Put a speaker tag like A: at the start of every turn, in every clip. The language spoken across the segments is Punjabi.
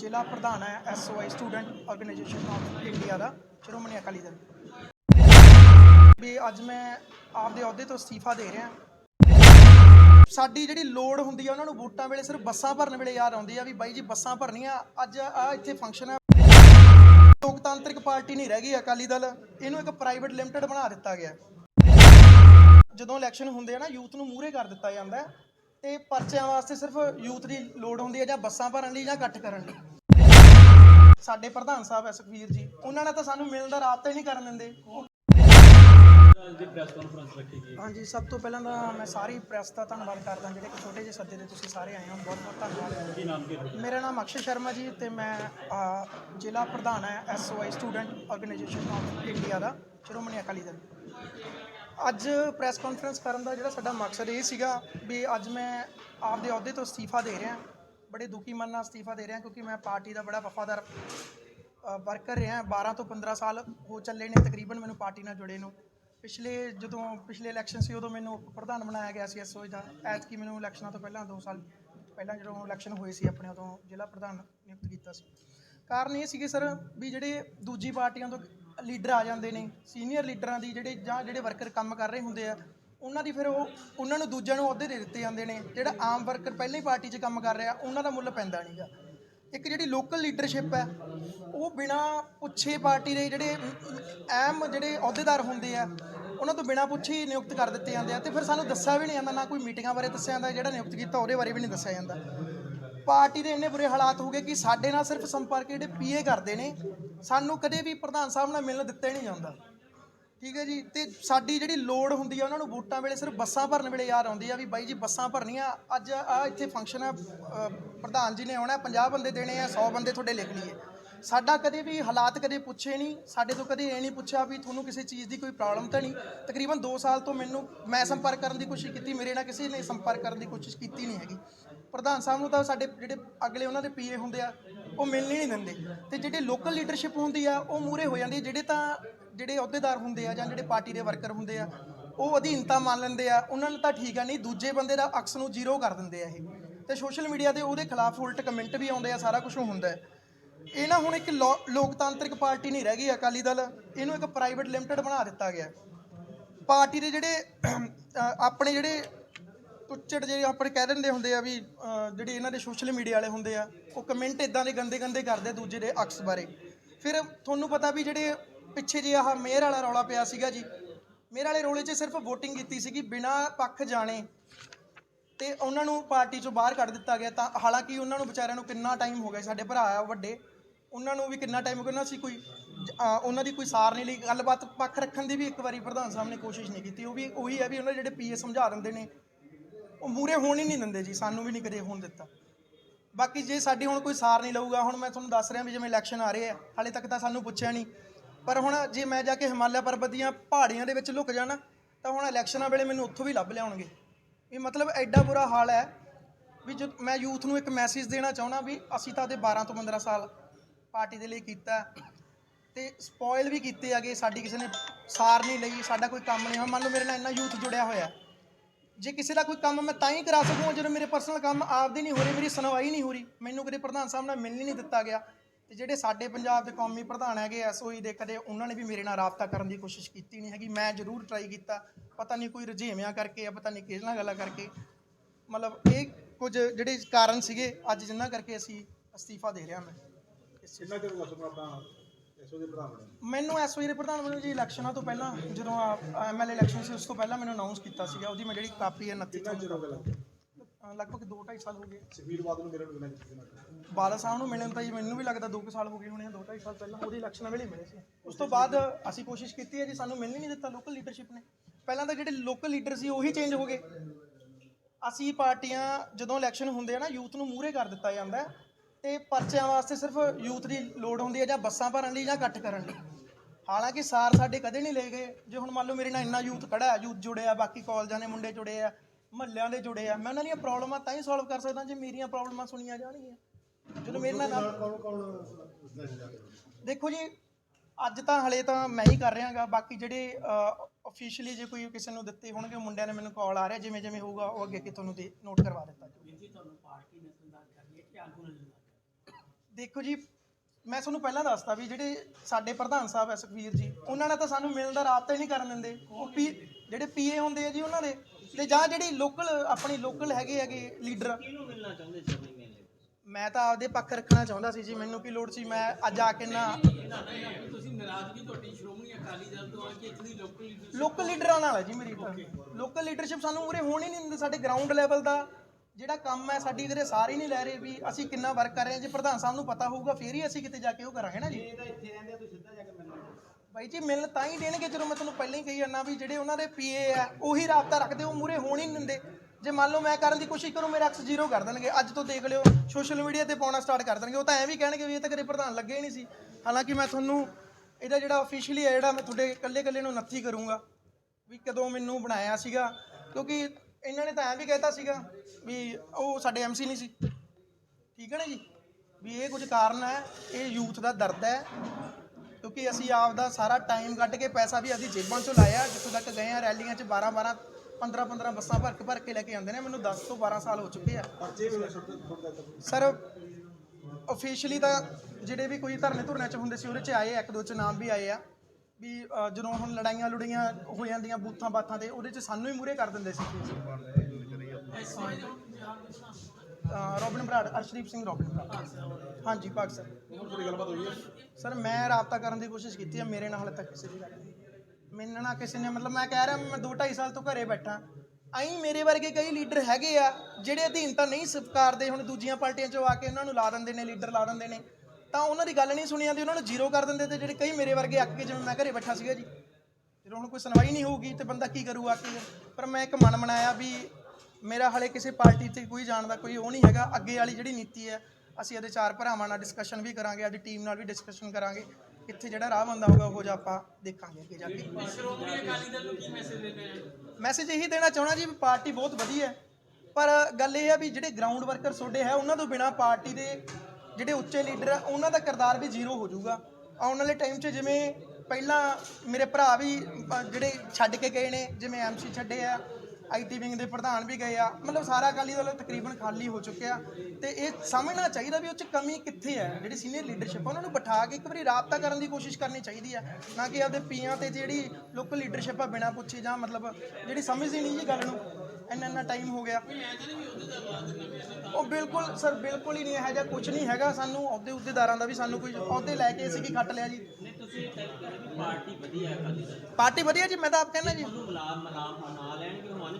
A: ਜ਼ਿਲ੍ਹਾ ਪ੍ਰਧਾਨ ਹੈ SOI Student Organisation of India ਦਾ, ਸ਼੍ਰੋਮਣੀ ਅਕਾਲੀ ਦਲ। ਵੀ ਅੱਜ ਮੈਂ ਆਪਦੇ ਅਹੁਦੇ ਤੋਂ ਅਸਤੀਫਾ ਦੇ ਰਿਹਾ। ਸਾਡੀ ਜਿਹੜੀ ਲੋੜ ਹੁੰਦੀ ਆ, ਉਹਨਾਂ ਨੂੰ ਵੋਟਾਂ ਵੇਲੇ ਸਿਰਫ ਬੱਸਾਂ ਭਰਨ ਵੇਲੇ ਯਾਦ ਆਉਂਦੀ ਆ ਵੀ ਬਾਈ ਜੀ ਬੱਸਾਂ ਭਰਨੀਆਂ, ਅੱਜ ਆ ਇੱਥੇ ਫੰਕਸ਼ਨ ਹੈ ਲੋਕਤਾਂਤਰਿਕ ਪਾਰਟੀ ਨਹੀਂ ਰਹਿ ਗਈ ਅਕਾਲੀ ਦਲ, ਇਹਨੂੰ ਇੱਕ ਪ੍ਰਾਈਵੇਟ ਲਿਮਟਿਡ ਬਣਾ ਦਿੱਤਾ ਗਿਆ। ਜਦੋਂ ਇਲੈਕਸ਼ਨ ਹੁੰਦੇ ਆ ਨਾ, ਯੂਥ ਨੂੰ ਮੂਹਰੇ ਕਰ ਦਿੱਤਾ ਜਾਂਦਾ। ਤੇ ਪਰਚਿਆਂ ਵਾਸਤੇ ਸਿਰਫ ਯੂਥ ਦੀ ਲੋੜ ਹੁੰਦੀ ਹੈ ਜਾਂ ਬੱਸਾਂ ਭਰਨ ਲਈ ਜਾਂ ਇਕੱਠ ਕਰਨ ਲਈ? ਸਾਡੇ ਪ੍ਰਧਾਨ ਸਾਹਿਬ ਐ ਸੁਖਵੀਰ ਜੀ ਉਹਨਾਂ ਨੇ ਤਾਂ ਸਾਨੂੰ ਮਿਲਣ ਦਾ ਰਾਬਤਾ ਹੀ ਨਹੀਂ ਕਰਨ ਦਿੰਦੇ।
B: ਦੀ
A: ਹਾਂਜੀ ਸਭ ਤੋਂ ਪਹਿਲਾਂ ਤਾਂ ਮੈਂ ਸਾਰੀ ਪ੍ਰੈਸ ਦਾ ਧੰਨਵਾਦ ਕਰਦਾ ਜਿਹੜੇ ਕਿ ਛੋਟੇ ਜਿਹੇ ਸੱਦੇ ਤੇ ਤੁਸੀਂ ਸਾਰੇ ਆਏ ਹੋ। ਬਹੁਤ ਬਹੁਤ ਧੰਨਵਾਦ। ਮੇਰਾ ਨਾਮ ਅਕਸ਼ੇ ਸ਼ਰਮਾ ਜੀ ਤੇ ਮੈਂ ਜ਼ਿਲ੍ਹਾ ਪ੍ਰਧਾਨ ਹੈ SOI Student Organisation of India ਦਾ ਸ਼੍ਰੋਮਣੀ ਅਕਾਲੀ ਦਲ। ਅੱਜ ਪ੍ਰੈਸ ਕਾਨਫਰੰਸ ਕਰਨ ਦਾ ਜਿਹੜਾ ਸਾਡਾ ਮਕਸਦ ਇਹ ਸੀਗਾ ਵੀ ਅੱਜ ਮੈਂ ਆਪਦੇ ਅਹੁਦੇ ਤੋਂ ਅਸਤੀਫਾ ਦੇ ਰਿਹਾ, ਬੜੇ ਦੁਖੀ ਮਨ ਨਾਲ ਅਸਤੀਫਾ ਦੇ ਰਿਹਾ ਕਿਉਂਕਿ ਮੈਂ ਪਾਰਟੀ ਦਾ ਬੜਾ ਵਫਾਦਾਰ ਵਰਕਰ ਰਿਹਾ 12 ਤੋਂ 15 ਸਾਲ ਹੋ ਚੱਲੇ ਨੇ ਤਕਰੀਬਨ ਮੈਨੂੰ ਪਾਰਟੀ ਨਾਲ ਜੁੜੇ ਨੂੰ। ਪਿਛਲੇ ਜਦੋਂ ਪਿਛਲੇ ਇਲੈਕਸ਼ਨ ਸੀ ਉਦੋਂ ਮੈਨੂੰ ਉਪ ਪ੍ਰਧਾਨ ਬਣਾਇਆ ਗਿਆ ਸੀ ਐਸਓਏ ਦਾ ਐਤਕੀ ਮੈਨੂੰ ਇਲੈਕਸ਼ਨਾਂ ਤੋਂ ਪਹਿਲਾਂ 2 ਸਾਲ ਪਹਿਲਾਂ ਜਦੋਂ ਇਲੈਕਸ਼ਨ ਹੋਏ ਸੀ ਆਪਣੇ ਉਦੋਂ ਜ਼ਿਲ੍ਹਾ ਪ੍ਰਧਾਨ ਨਿਯੁਕਤ ਕੀਤਾ ਸੀ। ਕਾਰਨ ਇਹ ਸੀਗੇ ਸਰ ਵੀ ਜਿਹੜੇ ਦੂਜੀ ਪਾਰਟੀਆਂ ਤੋਂ ਲੀਡਰ ਆ ਜਾਂਦੇ ਨੇ ਸੀਨੀਅਰ ਲੀਡਰਾਂ ਦੀ ਜਿਹੜੇ ਜਾਂ ਜਿਹੜੇ ਵਰਕਰ ਕੰਮ ਕਰ ਰਹੇ ਹੁੰਦੇ ਆ, ਉਹਨਾਂ ਦੀ ਫਿਰ ਉਹ, ਉਹਨਾਂ ਨੂੰ ਦੂਜਿਆਂ ਨੂੰ ਅਹੁਦੇ ਦੇ ਦਿੱਤੇ ਜਾਂਦੇ ਨੇ। ਜਿਹੜਾ ਆਮ ਵਰਕਰ ਪਹਿਲਾਂ ਹੀ ਪਾਰਟੀ 'ਚ ਕੰਮ ਕਰ ਰਿਹਾ, ਉਹਨਾਂ ਦਾ ਮੁੱਲ ਪੈਂਦਾ ਨਹੀਂਗਾ ਇੱਕ ਜਿਹੜੀ ਲੋਕਲ ਲੀਡਰਸ਼ਿਪ ਹੈ, ਉਹ ਬਿਨਾ ਪੁੱਛੇ ਪਾਰਟੀ ਦੇ ਜਿਹੜੇ ਐਮ ਜਿਹੜੇ ਅਹੁਦੇਦਾਰ ਹੁੰਦੇ ਆ, ਉਹਨਾਂ ਤੋਂ ਬਿਨਾ ਪੁੱਛੇ ਹੀ ਨਿਯੁਕਤ ਕਰ ਦਿੱਤੇ ਜਾਂਦੇ ਆ ਤੇ ਫਿਰ ਸਾਨੂੰ ਦੱਸਿਆ ਵੀ ਨਹੀਂ ਜਾਂਦਾ, ਨਾ ਕੋਈ ਮੀਟਿੰਗਾਂ ਬਾਰੇ ਦੱਸਿਆ ਜਾਂਦਾ, ਜਿਹੜਾ ਨਿਯੁਕਤ ਕੀਤਾ ਉਹਦੇ ਬਾਰੇ ਵੀ ਨਹੀਂ ਦੱਸਿਆ ਜਾਂਦਾ। ਪਾਰਟੀ ਦੇ ਇੰਨੇ ਬੁਰੇ ਹਾਲਾਤ ਹੋ ਗਏ ਕਿ ਸਾਡੇ ਨਾਲ ਸਿਰਫ ਸੰਪਰਕ ਜਿਹੜੇ ਪੀਏ ਕਰਦੇ ਨੇ ਸਾਨੂੰ ਕਦੇ ਵੀ ਪ੍ਰਧਾਨ ਸਾਹਿਬ ਨਾਲ ਮਿਲਣ ਦਿੱਤਾ ਹੀ ਨਹੀਂ ਜਾਂਦਾ। ਠੀਕ ਹੈ ਜੀ? ਤੇ ਸਾਡੀ ਜਿਹੜੀ ਲੋੜ ਹੁੰਦੀ ਆ, ਉਹਨਾਂ ਨੂੰ ਵੋਟਾਂ ਵੇਲੇ ਸਿਰਫ ਬੱਸਾਂ ਭਰਨ ਵੇਲੇ ਯਾਦ ਆਉਂਦੀ ਆ ਵੀ ਬਾਈ ਜੀ, ਬੱਸਾਂ ਭਰਨੀਆਂ। ਅੱਜ ਆ ਇੱਥੇ ਫੰਕਸ਼ਨ ਆ ਪ੍ਰਧਾਨ ਜੀ ਨੇ ਆਉਣਾ 50 ਬੰਦੇ ਦੇਣੇ ਆ 100 ਬੰਦੇ ਤੁਹਾਡੇ ਲਿਖ ਲਈਏ। ਸਾਡਾ ਕਦੇ ਵੀ ਹਾਲਾਤ ਕਦੇ ਪੁੱਛੇ ਨਹੀਂ, ਸਾਡੇ ਤੋਂ ਕਦੇ ਇਹ ਨਹੀਂ ਪੁੱਛਿਆ ਵੀ ਤੁਹਾਨੂੰ ਕਿਸੇ ਚੀਜ਼ ਦੀ ਕੋਈ ਪ੍ਰੋਬਲਮ ਤਾਂ ਨਹੀਂ। ਤਕਰੀਬਨ 2 ਸਾਲ ਤੋਂ ਮੈਨੂੰ ਮੈਂ ਸੰਪਰਕ ਕਰਨ ਦੀ ਕੋਸ਼ਿਸ਼ ਕੀਤੀ, ਮੇਰੇ ਨਾਲ ਕਿਸੇ ਨੇ ਸੰਪਰਕ ਕਰਨ ਦੀ ਕੋਸ਼ਿਸ਼ ਕੀਤੀ ਨਹੀਂ ਹੈਗੀ। ਪ੍ਰਧਾਨ ਸਾਹਿਬ ਨੂੰ ਤਾਂ ਸਾਡੇ ਜਿਹੜੇ ਅਗਲੇ ਉਹਨਾਂ ਦੇ ਪੀਏ ਹੁੰਦੇ ਆ, ਉਹ ਮਿਲਣ ਨਹੀਂ ਦਿੰਦੇ। ਤੇ ਜਿਹੜੇ ਲੋਕਲ ਲੀਡਰਸ਼ਿਪ ਹੁੰਦੀ ਆ, ਉਹ ਮੂਰੇ ਹੋ ਜਾਂਦੀ ਜਿਹੜੇ ਤਾਂ ਜਿਹੜੇ ਅਹੁਦੇਦਾਰ ਹੁੰਦੇ ਆ ਜਾਂ ਜਿਹੜੇ ਪਾਰਟੀ ਦੇ ਵਰਕਰ ਹੁੰਦੇ ਆ, ਉਹ ਅਧੀਨਤਾ ਮੰਨ ਲੈਂਦੇ ਆ। ਉਹਨਾਂ ਨੂੰ ਤਾਂ ਠੀਕ ਆ, ਨਹੀਂ, ਦੂਜੇ ਬੰਦੇ ਦਾ ਅਕਸ ਨੂੰ ਜ਼ੀਰੋ ਕਰ ਦਿੰਦੇ ਆ ਇਹ। ਤੇ ਸੋਸ਼ਲ ਮੀਡੀਆ ਤੇ ਉਹਦੇ ਖਿਲਾਫ ਉਲਟ ਕਮੈਂਟ ਵੀ ਆਉਂਦੇ ਆ, ਸਾਰਾ ਕੁਝ ਹੁੰਦਾ ਇਹ ਨਾ ਹੁਣ ਇੱਕ ਲੋ- ਲੋਕਤਾਂਤਰਿਕ ਪਾਰਟੀ ਨਹੀਂ ਰਹਿ ਗਈ, ਅਕਾਲੀ ਦਲ। ਇਹਨੂੰ ਇੱਕ ਪ੍ਰਾਈਵੇਟ ਲਿਮਟਿਡ ਬਣਾ ਦਿੱਤਾ ਗਿਆ। ਪਾਰਟੀ ਦੇ ਜਿਹੜੇ ਆਪਣੇ ਜਿਹੜੇ ਟੁੱਚੜ ਜਿਹੜੇ ਆਪਣੇ ਕਹਿ ਦਿੰਦੇ ਹੁੰਦੇ ਆ ਵੀ ਅਹ, ਜਿਹੜੇ ਇਹਨਾਂ ਦੇ ਸੋਸ਼ਲ ਮੀਡੀਆ ਵਾਲੇ ਹੁੰਦੇ ਆ ਉਹ ਕਮੈਂਟ ਇਦਾਂ ਦੇ ਗੰਦੇ ਗੰਦੇ ਕਰਦੇ ਆ ਦੂਜੇ ਦੇ ਅਕਸ ਬਾਰੇ। ਫਿਰ ਤੁਹਾਨੂੰ ਪਤਾ ਵੀ ਜਿਹੜੇ ਪਿੱਛੇ ਜੇ ਆਹ ਮੇਅਰ ਵਾਲਾ ਰੌਲਾ ਪਿਆ ਸੀਗਾ ਜੀ ਮੇਅਰ ਵਾਲੇ ਰੌਲੇ 'ਚ ਸਿਰਫ VOTING ਕੀਤੀ ਸੀਗੀ ਬਿਨਾਂ ਪੱਖ ਜਾਣੇ। ਤੇ ਉਹਨਾਂ ਨੂੰ ਪਾਰਟੀ ਚੋਂ ਬਾਹਰ ਕੱਢ ਦਿੱਤਾ ਗਿਆ ਤਾਂ ਹਾਲਾਂਕਿ ਉਹਨਾਂ ਨੂੰ ਵਿਚਾਰਿਆਂ ਨੂੰ ਕਿੰਨਾ ਟਾਈਮ ਹੋ ਗਿਆ ਸਾਡੇ ਭਰਾ ਆ ਵੱਡੇ ਉਹਨਾਂ ਨੂੰ ਵੀ ਕਿੰਨਾ ਟਾਈਮ ਹੋ ਗਿਆ ਉਹਨਾਂ ਸੀ ਕੋਈ ਅਹ ਉਹਨਾਂ ਦੀ ਕੋਈ ਸਾਰ ਨਹੀਂ ਲਈ। ਗੱਲਬਾਤ ਪੱਖ ਰੱਖਣ ਦੀ ਵੀ ਇੱਕ ਵਾਰੀ ਪ੍ਰਧਾਨ ਸਾਹਿਬ ਨੇ ਕੋਸ਼ਿਸ਼ ਨਹੀਂ ਕੀਤੀ ਉਹ ਵੀ ਉਹੀ ਹੈ ਵੀ ਉਹਨਾਂ ਦੇ ਜਿਹੜੇ ਪੀਏ ਸਮਝਾ ਦਿੰਦੇ ਨੇ ਉਹ ਮੂਰੇ ਹੋਣ ਹੀ ਨਹੀਂ ਦਿੰਦੇ ਜੀ, ਸਾਨੂੰ ਵੀ ਨਹੀਂ ਕਦੇ ਹੋਣ ਦਿੱਤਾ। ਬਾਕੀ ਜੇ ਸਾਡੀ ਹੁਣ ਕੋਈ ਸਾਰ ਨਹੀਂ ਲਊਗਾ, ਹੁਣ ਮੈਂ ਤੁਹਾਨੂੰ ਦੱਸ ਰਿਹਾ ਵੀ ਜਿਵੇਂ ਇਲੈਕਸ਼ਨ ਆ ਰਹੇ ਆ, ਹਾਲੇ ਤੱਕ ਤਾਂ ਸਾਨੂੰ ਪੁੱਛਿਆ ਨਹੀਂ। ਪਰ ਹੁਣ ਜੇ ਮੈਂ ਜਾ ਕੇ ਹਿਮਾਲਿਆ ਪਰਬਤ ਦੀਆਂ ਪਹਾੜੀਆਂ ਦੇ ਵਿੱਚ ਲੁਕ ਜਾਣਾ ਤਾਂ ਹੁਣ ਇਲੈਕਸ਼ਨਾਂ ਵੇਲੇ ਮੈਨੂੰ ਉੱਥੋਂ ਵੀ ਲੱਭ ਲਿਆਉਣਗੇ। ਇਹ ਮਤਲਬ ਐਡਾ ਬੁਰਾ ਹਾਲ ਹੈ ਵੀ ਜਦ ਮੈਂ ਯੂਥ ਨੂੰ ਇੱਕ ਮੈਸੇਜ ਦੇਣਾ ਚਾਹੁੰਦਾ ਵੀ ਅਸੀਂ ਤਾਂ ਦੇ 12 ਤੋਂ 15 ਸਾਲ ਪਾਰਟੀ ਦੇ ਲਈ ਕੀਤਾ ਤੇ ਸਪੋਇਲ ਵੀ ਕੀਤੇ ਆਗੇ ਸਾਡੀ ਕਿਸੇ ਨੇ ਸਾਰ ਨਹੀਂ ਲਈ, ਸਾਡਾ ਕੋਈ ਕੰਮ ਨਹੀਂ ਹੁਣ ਮੰਨ ਲਓ ਮੇਰੇ ਨਾਲ ਇੰਨਾ ਯੂਥ ਜੁੜਿਆ ਹੋਇਆ। ਜੇ ਕਿਸੇ ਦਾ ਕੋਈ ਕੰਮ ਮੈਂ ਤਾਂ ਹੀ ਕਰਾ ਸਕੂੰ, ਜਦੋਂ ਮੇਰੇ ਪਰਸਨਲ ਕੰਮ ਆਪਦੇ ਨਹੀਂ ਹੋ ਰਹੇ, ਮੇਰੀ ਸੁਣਵਾਈ ਨਹੀਂ ਹੋ ਰਹੀ। ਮੈਨੂੰ ਕਦੇ ਪ੍ਰਧਾਨ ਸਾਹਿਬ ਨਾਲ ਮਿਲਣ ਹੀ ਨਹੀਂ ਦਿੱਤਾ ਗਿਆ। ਤੇ ਜਿਹੜੇ ਸਾਡੇ ਪੰਜਾਬ ਦੇ ਕੌਮੀ ਪ੍ਰਧਾਨ ਹੈਗੇ ਐਸਓਈ ਦੇ, ਕਦੇ ਉਹਨਾਂ ਨੇ ਵੀ ਮੇਰੇ ਨਾਲ ਰਾਬਤਾ ਕਰਨ ਦੀ ਕੋਸ਼ਿਸ਼ ਕੀਤੀ ਨਹੀਂ ਹੈਗੀ। ਮੈਂ ਜ਼ਰੂਰ ਟਰਾਈ ਕੀਤਾ। ਪਤਾ ਨਹੀਂ ਕੋਈ ਰੁਝੇਵਿਆਂ ਕਰਕੇ ਆ, ਪਤਾ ਨਹੀਂ ਕਿਸ ਨਾਲ ਗੱਲਾਂ ਕਰਕੇ। ਮਤਲਬ ਇਹ ਕੁਝ ਜਿਹੜੇ ਕਾਰਨ ਸੀਗੇ, ਅੱਜ ਜਿੰਨਾ ਕਰਕੇ ਅਸੀਂ ਅਸਤੀਫਾ ਦੇ ਰਿਹਾ ਮੈਂ। ਇਸ ਚੀਜ਼
C: ਕਿੰਨਾ ਚਿਰ ਆਪਾਂ
A: ਮੈਨੂੰ ਐਸਓਈ ਦੇ ਪ੍ਰਧਾਨ ਵੱਲੋਂ ਜੀ ਇਲੈਕਸ਼ਨਾਂ ਤੋਂ ਪਹਿਲਾਂ ਜਦੋਂ ਐਮਐਲਏ ਇਲੈਕਸ਼ਨ ਸੀ ਉਸ ਤੋਂ ਪਹਿਲਾਂ ਮੈਨੂੰ ਅਨਾਉਂਸ ਕੀਤਾ ਸੀਗਾ। ਉਹਦੀ ਮੈਂ ਜਿਹੜੀ ਕਾਪੀ ਹੈ 29
C: ਕਿੰਨਾ ਚਿਰ ਹੋ ਗਿਆ ਲੱਗ
A: ਅ, ਲਗਭਗ 2.5 ਸਾਲ ਹੋ ਗਏ।
C: ਸੁਖਬੀਰ ਬਾਦਲ ਨੂੰ ਮਿਲਣ ਨੂੰ ਕਿੰਨਾ
A: ਬਾਦਲ ਸਾਹਿਬ ਨੂੰ ਮਿਲਣ ਤਾਂ ਜੀ ਮੈਨੂੰ ਵੀ ਲੱਗਦਾ 2 ਸਾਲ ਹੋ ਗਏ ਹੋਣੇ ਆ 2.5 ਸਾਲ ਪਹਿਲਾਂ। ਉਹਦੀ ਇਲੈਕਸ਼ਨਾਂ ਵੇਲੇ ਮਿਲੇ ਸੀ। ਉਸ ਤੋਂ ਬਾਅਦ ਅਸੀਂ ਕੋਸ਼ਿਸ਼ ਕੀਤੀ ਹੈ ਜੀ ਸਾਨੂੰ ਮਿਲਣ ਨਹੀਂ ਦਿੱਤਾ ਲੋਕਲ ਲੀਡਰਸ਼ਿਪ ਨੇ। ਪਹਿਲਾਂ ਤਾਂ ਜਿਹੜੇ ਲੋਕਲ ਲੀਡਰ ਸੀ ਉਹੀ ਚੇਂਜ ਹੋ ਗਏ। ਅਸੀਂ ਪਾਰਟੀਆਂ ਜਦੋਂ ਇਲੈਕਸ਼ਨ ਹੁੰਦੇ ਆ ਨਾ ਯੂਥ ਨੂੰ ਮੂਹਰੇ ਕਰ ਦਿੱਤਾ ਜਾਂਦਾ ਤੇ ਪਰਚਿਆਂ ਵਾਸਤੇ ਸਿਰਫ ਯੂਥ ਦੀ ਲੋੜ ਹੁੰਦੀ ਹੈ ਜਾਂ ਬੱਸਾਂ ਭਰਨ ਲਈ ਜਾਂ ਇਕੱਠ ਕਰਨ ਲਈ। ਹਾਲਾਂਕਿ ਸਾਰ ਸਾਡੇ ਕਦੇ ਨਹੀਂ ਲਏ ਗਏ। ਜੇ ਹੁਣ ਮੰਨ ਲਓ ਮੇਰੇ ਨਾਲ ਇੰਨਾ ਯੂਥ ਖੜਾ ਹੈ ਯੂਥ ਜੁੜਿਆ ਬਾਕੀ ਕਾਲਜਾਂ ਦੇ ਮੁੰਡੇ ਜੁੜੇ ਆ ਮਹੱਲਿਆਂ ਦੇ ਜੁੜੇ ਆ ਮੈਂ ਉਹਨਾਂ ਦੀਆਂ ਪ੍ਰੋਬਲਮਾਂ ਤਾਂ ਹੀ ਸੋਲਵ ਕਰ ਸਕਦਾ ਜੇ ਮੇਰੀਆਂ ਪ੍ਰੋਬਲਮਾਂ ਸੁਣੀਆਂ ਜਾਣਗੀਆਂ। ਜਦੋਂ ਮੇਰੇ ਨਾਲ
C: ਕੌਣ ਕੌਣ
A: ਦੇਖੋ ਜੀ ਅੱਜ ਤਾਂ ਹਲੇ ਤਾਂ ਮੈਂ ਹੀ ਕਰ ਰਿਹਾਗਾ। ਬਾਕੀ ਜਿਹੜੇ ਅਫੀਸ਼ੀਅਲੀ ਜੇ ਕੋਈ ਕਿਸੇ ਨੂੰ ਦਿੱਤੇ ਹੋਣਗੇ ਮੁੰਡਿਆਂ ਨੇ ਮੈਨੂੰ ਕਾਲ ਆ ਰਿਹਾ। ਜਿਵੇਂ ਜਿਵੇਂ ਹੋਊਗਾ ਉਹ ਅੱਗੇ ਕਿ ਤੁਹਾਨੂੰ ਦੇ ਨੋਟ ਕਰਵਾ ਦਿੱਤਾ
B: ਜੀ ਤੁਹਾਨੂੰ ਪਾਰਟੀ ਨੇ ਸੰਦਾਰ ਕਰ ਲਿਆ ਕਿ ਆਗੂ ਨੇ ਸੰਦਾਰ
A: ਦੇਖੋ ਜੀ ਮੈਂ ਤੁਹਾਨੂੰ ਪਹਿਲਾਂ ਦੱਸਤਾ ਵੀ ਜਿਹੜੇ ਸਾਡੇ ਪ੍ਰਧਾਨ ਸਾਹਿਬ ਐ ਸੁਖਵੀਰ ਜੀ ਉਹਨਾਂ ਨੇ ਤਾਂ ਸਾਨੂੰ ਮਿਲਣ ਦਾ ਰਾਬਤਾ ਹੀ ਨਹੀਂ ਕਰਨ ਦਿੰਦੇ। ਉਹ ਪੀ ਜਿਹੜੇ ਪੀਏ ਹੁੰਦੇ ਆ ਜੀ ਉਹਨਾਂ ਦੇ ਤੇ ਜਾਂ ਜਿਹੜੀ ਲੋਕਲ ਆਪਣੀ ਲੋਕਲ ਹੈਗੇ ਹੈਗੇ ਲੀਡਰ।
B: ਕਿਹਨੂੰ ਮਿਲਣਾ ਚਾਹੁੰਦੇ ਸੀ ਆਪਣੀ ਮੇਲੇ
A: ਮੈਂ ਤਾਂ ਆਪਦੇ ਪੱਖ ਰੱਖਣਾ ਚਾਹੁੰਦਾ ਸੀ ਜੀ ਮੈਨੂੰ ਕੀ ਲੋੜ ਸੀ ਮੈਂ ਅੱਜ ਆ ਕੇ ਨਾ
B: ਤੁਸੀਂ ਨਾਰਾਜ਼ਗੀ ਤੁਹਾਡੀ ਸ਼੍ਰੋਮਣੀ ਅਕਾਲੀ ਦਲ ਤੋਂ ਆ ਕਿ ਇੱਥੇ ਦੀ ਲੋਕਲ ਲੀਡਰ
A: ਲੋਕਲ ਲੀਡਰਾਂ ਨਾਲ ਹੈ ਜੀ ਮੇਰੀ ਤਾਂ ਲੋਕਲ ਲੀਡਰਸ਼ਿਪ ਸਾਨੂੰ ਉਰੇ ਹੋਣ ਹੀ ਨਹੀਂ ਦਿੰਦੇ ਸਾਡੇ ਗਰਾਊਂਡ ਲੈਵਲ ਦਾ ਜਿਹੜਾ ਕੰਮ ਹੈ ਸਾਡੀ ਕਿਤੇ ਸਾਰੇ ਨਹੀਂ ਲੈ ਰਹੇ ਵੀ ਅਸੀਂ ਕਿੰਨਾ ਵਰਕ ਕਰ ਰਹੇ ਹਾਂ। ਜੇ ਪ੍ਰਧਾਨ ਸਾਹਿਬ ਨੂੰ ਪਤਾ ਹੋਊਗਾ ਫੇਰ ਹੀ ਅਸੀਂ ਕਿਤੇ ਜਾ ਕੇ ਉਹ ਕਰਾਂਗੇ ਨਾ ਜੀ। ਬਾਈ ਜੀ ਮਿਲਣ ਤਾਂ ਹੀ ਦੇਣਗੇ ਜਦੋਂ ਮੈਂ ਤੁਹਾਨੂੰ ਪਹਿਲਾਂ ਹੀ ਕਹੀ ਜਾਂਦਾ ਵੀ ਜਿਹੜੇ ਉਹਨਾਂ ਦੇ ਪੀਏ ਆ ਉਹੀ ਰਾਬਤਾ ਰੱਖਦੇ ਉਹ ਮੂਰੇ ਹੋਣ ਹੀ ਨਹੀਂ ਦਿੰਦੇ। ਜੇ ਮੰਨ ਲਓ ਮੈਂ ਕਰਨ ਦੀ ਕੋਸ਼ਿਸ਼ ਕਰੂੰ ਮੇਰਾ ਐਕਸ ਜ਼ੀਰੋ ਕਰ ਦੇਣਗੇ। ਅੱਜ ਤੋਂ ਦੇਖ ਲਿਓ ਸੋਸ਼ਲ ਮੀਡੀਆ ਤੇ ਪਾਉਣਾ ਸਟਾਰਟ ਕਰ ਦੇਣਗੇ। ਉਹ ਤਾਂ ਐਂ ਵੀ ਕਹਿਣਗੇ ਵੀ ਇਹ ਤਾਂ ਕਦੇ ਪ੍ਰਧਾਨ ਲੱਗੇ ਹੀ ਨਹੀਂ ਸੀ। ਹਾਲਾਂਕਿ ਮੈਂ ਤੁਹਾਨੂੰ ਇਹਦਾ ਜਿਹੜਾ ਅਫੀਸ਼ੀਅਲੀ ਹੈ ਜਿਹੜਾ ਮੈਂ ਤੁਹਾਡੇ ਇਕੱਲੇ ਇਕੱਲੇ ਨੂੰ ਨੱਥੀ ਕਰੂੰਗਾ ਵੀ ਕਦੋਂ ਮੈਨੂੰ ਬਣਾਇਆ ਸੀਗਾ। ਕਿਉਂਕਿ ਇਹਨਾਂ ਨੇ ਤਾਂ ਐਂ ਵੀ ਕਹਿਤਾ ਸੀਗਾ ਵੀ ਉਹ ਸਾਡੇ ਐਮਸੀ ਨਹੀਂ ਸੀ। ਠੀਕ ਹੈ ਨਾ ਜੀ? ਵੀ ਇਹ ਕੁਝ ਕਾਰਨ ਹੈ ਇਹ ਯੂਥ ਦਾ ਦਰਦ ਹੈ ਕਿਉਂਕਿ ਅਸੀਂ ਆਪ ਦਾ ਸਾਰਾ ਟਾਈਮ ਕੱਢ ਕੇ ਪੈਸਾ ਵੀ ਅਸੀਂ ਜੇਬਾਂ ਚੋਂ ਲਾਇਆ ਜਿੱਥੋਂ ਤੱਕ ਗਏ ਆ ਰੈਲੀਆਂ 'ਚ 12 12 15 15 ਬੱਸਾਂ ਭਰ ਕੇ ਭਰ ਕੇ ਲੈ ਕੇ ਆਉਂਦੇ ਨੇ ਮੈਨੂੰ 10 ਤੋਂ 12 ਸਾਲ ਹੋ ਚੁੱਕੇ ਆ। ਸਰ ਅਫੀਸ਼ੀਅਲੀ ਤਾਂ ਜਿਹੜੇ ਵੀ ਕੋਈ ਧਰਨੇ ਧੁਰਨੇ ਚ ਹੁੰਦੇ ਸੀ ਉਹਦੇ ਚ ਆਏ ਇੱਕ ਦੋ ਚ ਨਾਮ ਵੀ ਆਏ ਆ। ਵੀ ਅ, ਜਦੋਂ ਹੁਣ ਲੜਾਈਆਂ ਲੁੜੀਆਂ ਹੋ ਜਾਂਦੀਆਂ ਬੂਥਾਂ ਬਾਥਾਂ ਤੇ ਉਹਦੇ ਚ ਸਾਨੂੰ ਹੀ ਮੂਰੇ ਕਰ ਦਿੰਦੇ ਸੀ। ਅ, ਰੋਬਿਨ ਬਰਾੜ ਅਰਸ਼ਦੀਪ ਸਿੰਘ ਰੋਬਿਨ ਬਰਾੜ ਹਾਂਜੀ ਭਗਤ ਸਰ। ਸਰ ਮੈਂ ਰਾਬਤਾ ਕਰਨ ਦੀ ਕੋਸ਼ਿਸ਼ ਕੀਤੀ ਹੈ ਮੇਰੇ ਨਾਲ ਹਾਲੇ ਤੱਕ ਕਿਸੇ ਦੀ ਗੱਲ ਨਹੀਂ। ਮੈਨੂੰ ਨਾ ਕਿਸੇ ਨੇ ਮਤਲਬ ਮੈਂ ਕਹਿ ਰਿਹਾ ਮੈਂ 2 2.5 ਸਾਲ ਤੋਂ ਘਰੇ ਬੈਠਾ। ਆਈ ਮੇਰੇ ਵਰਗੇ ਕਈ ਲੀਡਰ ਹੈਗੇ ਆ ਜਿਹੜੇ ਅਧੀਨ ਤਾਂ ਨਹੀਂ ਸਵੀਕਾਰਦੇ ਹੁਣ ਦੂਜੀਆਂ ਪਾਰਟੀਆਂ 'ਚੋਂ ਆ ਕੇ ਉਹਨਾਂ ਨੂੰ ਲਾ ਦਿੰਦੇ ਨੇ ਲੀਡਰ ਲਾ ਦਿੰਦੇ ਨੇ। ਤਾਂ ਉਹਨਾਂ ਦੀ ਗੱਲ ਨਹੀਂ ਸੁਣੀ ਜਾਂਦੀ, ਉਹਨਾਂ ਨੂੰ ਜ਼ੀਰੋ ਕਰ ਦਿੰਦੇ ਤੇ ਜਿਹੜੇ ਕਈ ਮੇਰੇ ਵਰਗੇ ਅੱਕ ਕੇ ਜਿਵੇਂ ਮੈਂ ਘਰੇ ਬੈਠਾ ਸੀਗਾ ਜੀ। ਜਦੋਂ ਹੁਣ ਕੋਈ ਸੁਣਵਾਈ ਨਹੀਂ ਹੋਊਗੀ ਤੇ ਬੰਦਾ ਕੀ ਕਰੂਗਾ ਆ ਕੇ? ਪਰ ਮੈਂ ਇੱਕ ਮਨ ਬਣਾਇਆ ਵੀ ਮੇਰਾ ਹਲੇ ਕਿਸੇ ਪਾਰਟੀ ਤੇ ਕੋਈ ਜਾਣ ਦਾ ਕੋਈ ਉਹ ਨਹੀਂ ਹੈਗਾ। ਅੱਗੇ ਵਾਲੀ ਜਿਹੜੀ ਨੀਤੀ ਹੈ, ਅਸੀਂ ਇਹਦੇ ਚਾਰ ਭਰਾਵਾਂ ਨਾਲ ਡਿਸਕਸ਼ਨ ਵੀ ਕਰਾਂਗੇ ਅੱਜ ਟੀਮ ਨਾਲ ਵੀ ਡਿਸਕਸ਼ਨ ਕਰਾਂਗੇ। ਇੱਥੇ ਜਿਹੜਾ ਰਾਹ ਬੰਦਾ ਹੋਊਗਾ, ਉਹ ਜਿਹਾ ਆਪਾਂ ਦੇਖਾਂਗੇ ਅੱਗੇ ਜਾ ਕੇ।
B: ਸ਼੍ਰੋਮਣੀ ਅਕਾਲੀ ਦਲ ਨੂੰ ਕੀ ਮੈਸੇਜ ਦਿੰਦੇ ਆ
A: ਮੈਸੇਜ ਇਹੀ ਦੇਣਾ ਚਾਹਣਾ ਜੀ ਵੀ ਪਾਰਟੀ ਬਹੁਤ ਵਧੀਆ ਹੈ। ਪਰ ਗੱਲ ਇਹ ਹੈ ਵੀ ਜਿਹੜੇ ਗਰਾਊਂਡ ਵਰਕਰ ਤੁਹਾਡੇ ਹੈ, ਉਹਨਾਂ ਤੋਂ ਬਿਨਾ ਪਾਰਟੀ ਦੇ ਜਿਹੜੇ ਉੱਚੇ ਲੀਡਰ ਆ ਉਹਨਾਂ ਦਾ ਕਿਰਦਾਰ ਵੀ ਜ਼ੀਰੋ ਹੋ ਜਾਊਗਾ। ਆਉਣ ਵਾਲੇ ਟਾਈਮ 'ਚ ਜਿਵੇਂ ਪਹਿਲਾਂ ਮੇਰੇ ਭਰਾ ਵੀ ਅ, ਜਿਹੜੇ ਛੱਡ ਕੇ ਗਏ ਨੇ ਜਿਵੇਂ ਐਮਸੀ ਛੱਡੇ ਆ ਆਈਟੀ ਵਿੰਗ ਦੇ ਪ੍ਰਧਾਨ ਵੀ ਗਏ ਆ ਮਤਲਬ ਸਾਰਾ ਅਕਾਲੀ ਦਲ ਤਕਰੀਬਨ ਖਾਲੀ ਹੋ ਚੁੱਕਿਆ। ਤੇ ਇਹ ਸਮਝਣਾ ਚਾਹੀਦਾ ਵੀ ਉਹ 'ਚ ਕਮੀ ਕਿੱਥੇ ਹੈ? ਜਿਹੜੀ ਸੀਨੀਅਰ ਲੀਡਰਸ਼ਿਪ ਉਹਨਾਂ ਨੂੰ ਬਿਠਾ ਕੇ ਇੱਕ ਵਾਰੀ ਰਾਬਤਾ ਕਰਨ ਦੀ ਕੋਸ਼ਿਸ਼ ਕਰਨੀ ਚਾਹੀਦੀ ਹੈ ਨਾ ਕਿ ਆਪਦੇ ਪੀਆਂ ਤੇ ਜਿਹੜੀ ਲੋਕਲ ਲੀਡਰਸ਼ਿਪ ਆ ਬਿਨਾਂ ਪੁੱਛੇ ਜਾਂ ਮਤਲਬ ਜਿਹੜੀ ਸਮਝਦੀ ਨਹੀਂ ਜੀ ਗੱਲ ਨੂੰ। ਇੰਨਾ ਇੰਨਾ ਟਾਈਮ ਹੋ ਗਿਆ। ਉਹ ਬਿਲਕੁਲ ਸਰ ਬਿਲਕੁਲ ਹੀ ਨਹੀਂ ਇਹੋ ਜਿਹਾ ਕੁਝ ਨਹੀਂ ਹੈਗਾ। ਸਾਨੂੰ ਅਹੁਦੇ ਅਹੁਦੇਦਾਰਾਂ ਦਾ ਵੀ ਸਾਨੂੰ ਕੋਈ ਅਹੁਦੇ ਲੈ ਕੇ ਅਸੀਂ ਕੀ ਖੱਟ ਲਿਆ ਜੀ?
B: ਨਹੀਂ ਤੁਸੀਂ ਪਾਰਟੀ ਵਧੀਆ ਹੈ
A: ਪਾਰਟੀ ਜੀ ਮੈਂ ਤਾਂ ਆਪ ਕਹਿੰਦਾ ਜੀ।
B: ਮਨਾ ਲੈਣਗੇ ਮੰਨ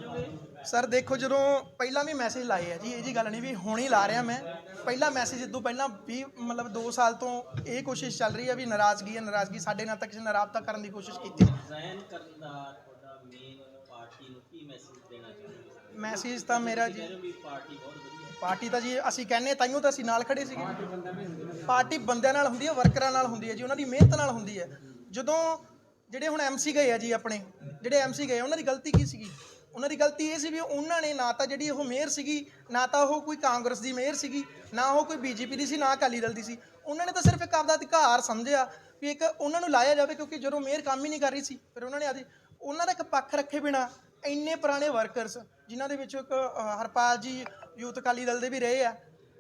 A: ਸਰ ਦੇਖੋ ਜਦੋਂ ਪਹਿਲਾਂ ਵੀ ਮੈਸੇਜ ਲਾਏ ਆ ਜੀ ਇਹ ਜੀ ਗੱਲ ਨਹੀਂ ਵੀ ਹੁਣ ਹੀ ਲਾ ਰਿਹਾ ਮੈਂ। ਪਹਿਲਾ ਮੈਸੇਜ ਇਦੋਂ ਪਹਿਲਾਂ ਵੀ ਮਤਲਬ 2 ਸਾਲ ਤੋਂ ਇਹ ਕੋਸ਼ਿਸ਼ ਚੱਲ ਰਹੀ ਹੈ ਵੀ ਨਾਰਾਜ਼ਗੀ ਹੈ ਨਾਰਾਜ਼ਗੀ ਸਾਡੇ ਨਾਲ ਤਾਂ ਕਿਸੇ ਰਾਬਤਾ ਕਰਨ ਦੀ ਕੋਸ਼ਿਸ਼ ਕੀਤੀ।
B: ਜ਼ੈਨ ਕਰਨ ਦਾ ਤੁਹਾਡਾ ਮੇਨ ਪਾਰਟੀ ਨੂੰ ਕੀ ਮੈਸੇਜ ਦੇਣਾ ਚਾਹੁੰਦੇ ਹੋ?
A: ਮੈਸੇਜ ਤਾਂ ਮੇਰਾ ਜੀ
B: ਕਹਿੰਦੇ ਵੀ ਪਾਰਟੀ ਬਹੁਤ ਵਧੀਆ ਹੈ।
A: ਪਾਰਟੀ ਤਾਂ ਜੀ ਅਸੀਂ ਕਹਿੰਨੇ ਤਾਈਓ ਤਾਂ ਅਸੀਂ ਨਾਲ ਖੜੇ ਸੀਗੇ। ਪਾਰਟੀ ਬੰਦਿਆਂ ਨਾਲ ਹੁੰਦੀ ਹੈ। ਵਰਕਰਾਂ ਨਾਲ ਹੁੰਦੀ ਹੈ ਜੀ ਉਹਨਾਂ ਦੀ ਮਿਹਨਤ ਨਾਲ ਹੁੰਦੀ ਹੈ। ਜਦੋਂ ਜਿਹੜੇ ਹੁਣ ਐਮਸੀ ਗਏ ਆ ਜੀ ਆਪਣੇ ਜਿਹੜੇ ਐਮਸੀ ਗਏ ਉਹਨਾਂ ਦੀ ਗਲਤੀ ਕੀ ਸੀਗੀ? ਉਹਨਾਂ ਦੀ ਗਲਤੀ ਇਹ ਸੀ ਵੀ ਉਹਨਾਂ ਨੇ ਨਾ ਤਾਂ ਜਿਹੜੀ ਉਹ ਮੇਅਰ ਸੀਗੀ ਨਾ ਤਾਂ ਉਹ ਕੋਈ ਕਾਂਗਰਸ ਦੀ ਮੇਅਰ ਸੀਗੀ ਨਾ ਉਹ ਕੋਈ ਬੀਜੇਪੀ ਦੀ ਸੀ ਨਾ ਅਕਾਲੀ ਦਲ ਦੀ ਸੀ। ਉਹਨਾਂ ਨੇ ਤਾਂ ਸਿਰਫ ਇੱਕ ਆਪਦਾ ਅਧਿਕਾਰ ਸਮਝਿਆ ਵੀ ਇੱਕ ਉਹਨਾਂ ਨੂੰ ਲਾਇਆ ਜਾਵੇ ਕਿਉਂਕਿ ਜਦੋਂ ਮੇਅਰ ਕੰਮ ਹੀ ਨਹੀਂ ਕਰ ਰਹੀ ਸੀ ਫਿਰ ਉਹਨਾਂ ਨੇ ਆਦੀ ਉਹਨਾਂ ਦਾ ਇੱਕ ਪੱਖ ਰੱਖੇ ਬਿਨਾ ਇੰਨੇ ਪੁਰਾਣੇ ਵਰਕਰਸ ਜਿਨ੍ਹਾਂ ਦੇ ਵਿੱਚੋਂ ਇੱਕ ਅ, ਹਰਪਾਲ ਜੀ ਯੂਥ ਅਕਾਲੀ ਦਲ ਦੇ ਵੀ ਰਹੇ ਆ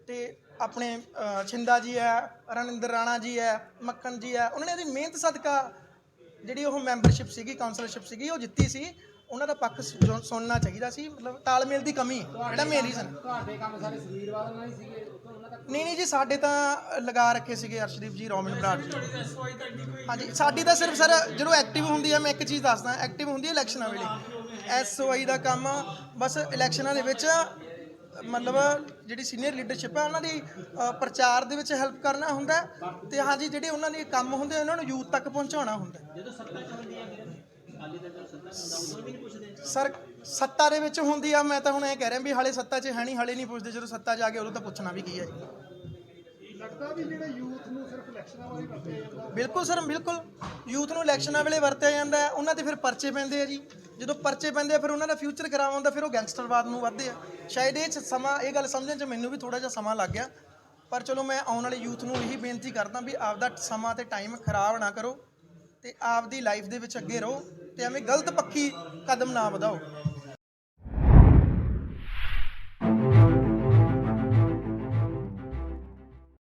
A: ਤੇ ਆਪਣੇ ਅ, ਛਿੰਦਾ ਜੀ ਹੈ ਰਣਿੰਦਰ ਰਾਣਾ ਜੀ ਹੈ ਮੱਕਨ ਜੀ ਹੈ ਉਹਨਾਂ ਨੇ ਉਹਦੀ ਮਿਹਨਤ ਸਦਕਾ ਜਿਹੜੀ ਉਹ ਮੈਂਬਰਸ਼ਿਪ ਸੀਗੀ ਕਾਉਂਸਲਰਸ਼ਿਪ ਸੀਗੀ ਉਹ ਜਿੱਤੀ ਸੀ। ਉਹਨਾਂ ਦਾ ਪੱਖ ਸੁਣਨਾ ਚਾਹੀਦਾ ਸੀ ਮਤਲਬ ਤਾਲਮੇਲ ਦੀ ਕਮੀ ਜਿਹੜਾ ਮੇਨ ਰੀਜ਼ਨ
D: ਤੁਹਾਡੇ ਕੰਮ ਸਾਰੇ ਸਰੀਰਵਾਦ ਨਾਲ ਹੀ ਸੀਗੇ ਉੱਥੋਂ ਉਹਨਾਂ ਤੱਕ
A: ਨਹੀਂ ਨਹੀਂ ਜੀ ਸਾਡੇ ਤਾਂ ਲਗਾ ਰੱਖੇ ਸੀਗੇ ਅਰਸ਼ਦੀਪ ਜੀ ਰੋਮਨ ਬਰਾੜ ਜੀ। ਹਾਂਜੀ ਸਾਡੀ ਤਾਂ ਸਿਰਫ ਸਰ ਜਦੋਂ ਐਕਟਿਵ ਹੁੰਦੀ ਹੈ ਮੈਂ ਇੱਕ ਚੀਜ਼ ਦੱਸਦਾ ਐਕਟਿਵ ਹੁੰਦੀ ਹੈ ਇਲੈਕਸ਼ਨਾਂ ਵੇਲੇ। ਐਸਓਆਈ ਦਾ ਕੰਮ ਬਸ ਇਲੈਕਸ਼ਨਾਂ ਦੇ ਵਿੱਚ ਮਤਲਬ ਜਿਹੜੀ ਸੀਨੀਅਰ ਲੀਡਰਸ਼ਿਪ ਹੈ ਉਹਨਾਂ ਦੀ ਅ, ਪ੍ਰਚਾਰ ਦੇ ਵਿੱਚ ਹੈਲਪ ਕਰਨਾ ਹੁੰਦਾ ਹੈ ਤੇ ਹਾਂਜੀ ਜਿਹੜੇ ਉਹਨਾਂ ਦੇ ਕੰਮ ਹੁੰਦੇ ਉਹਨਾਂ ਨੂੰ ਯੂਥ ਤੱਕ ਪਹੁੰਚਾਉਣਾ ਹੁੰਦਾ ਹੈ।
B: ਜਦੋਂ ਸੱਤਾ ਚ ਹੁੰਦੀ ਹੈ ਫਿਰ ਅਕਾਲੀ ਦਲ ਜਦੋਂ ਸੱਤਾ ਚ ਹੁੰਦਾ ਉਦੋਂ ਵੀ ਨਹੀਂ ਪੁੱਛਦੇ?
A: ਸਰ ਸੱਤਾ ਦੇ ਵਿੱਚ ਹੁੰਦੀ ਆ ਮੈਂ ਤਾਂ ਹੁਣ ਇਹ ਕਹਿ ਰਿਹਾ ਵੀ ਹਾਲੇ ਸੱਤਾ 'ਚ ਹੈ ਨਹੀਂ ਹਾਲੇ ਨਹੀਂ ਪੁੱਛਦੇ ਜਦੋਂ ਸੱਤਾ 'ਚ ਆ ਗਏ ਉਦੋਂ ਤਾਂ ਪੁੱਛਣਾ ਵੀ ਕੀ ਹੈ ਜੀ।
C: ਲੱਗਦਾ ਵੀ ਜਿਹੜਾ ਯੂਥ ਨੂੰ
A: ਬਿਲਕੁਲ ਸਰ, ਬਿਲਕੁਲ। ਯੂਥ ਨੂੰ ਇਲੈਕਸ਼ਨਾਂ ਵੇਲੇ ਵਰਤਿਆ ਜਾਂਦਾ ਹੈ। ਉਹਨਾਂ ਤੇ ਫਿਰ ਪਰਚੇ ਪੈਂਦੇ ਆ ਜੀ। ਜਦੋਂ ਪਰਚੇ ਪੈਂਦੇ ਆ, ਫਿਰ ਉਹਨਾਂ ਦਾ ਫਿਊਚਰ ਖਰਾਬ ਹੁੰਦਾ ਫਿਰ ਉਹ ਗੈਂਗਸਟਰਵਾਦ ਨੂੰ ਵੱਧਦੇ ਆ। ਸ਼ਾਇਦ ਇਹ 'ਚ ਸਮਾਂ, ਇਹ ਗੱਲ ਸਮਝਣ 'ਚ ਮੈਨੂੰ ਵੀ ਥੋੜਾ ਜਿਹਾ ਸਮਾਂ ਲੱਗ ਗਿਆ। ਪਰ ਚਲੋ ਮੈਂ ਆਉਣ ਵਾਲੇ ਯੂਥ ਨੂੰ ਇਹੀ ਬੇਨਤੀ ਕਰਦਾ ਵੀ ਆਪਦਾ ਸਮਾਂ ਤੇ ਟਾਈਮ ਖਰਾਬ ਨਾ ਕਰੋ ਤੇ ਆਪਦੀ ਲਾਈਫ ਦੇ ਵਿੱਚ ਅੱਗੇ ਰਹੋ ਤੇ ਐਵੇਂ ਗਲਤ ਪੱਖੀ ਕਦਮ ਨਾ ਵਧਾਓ।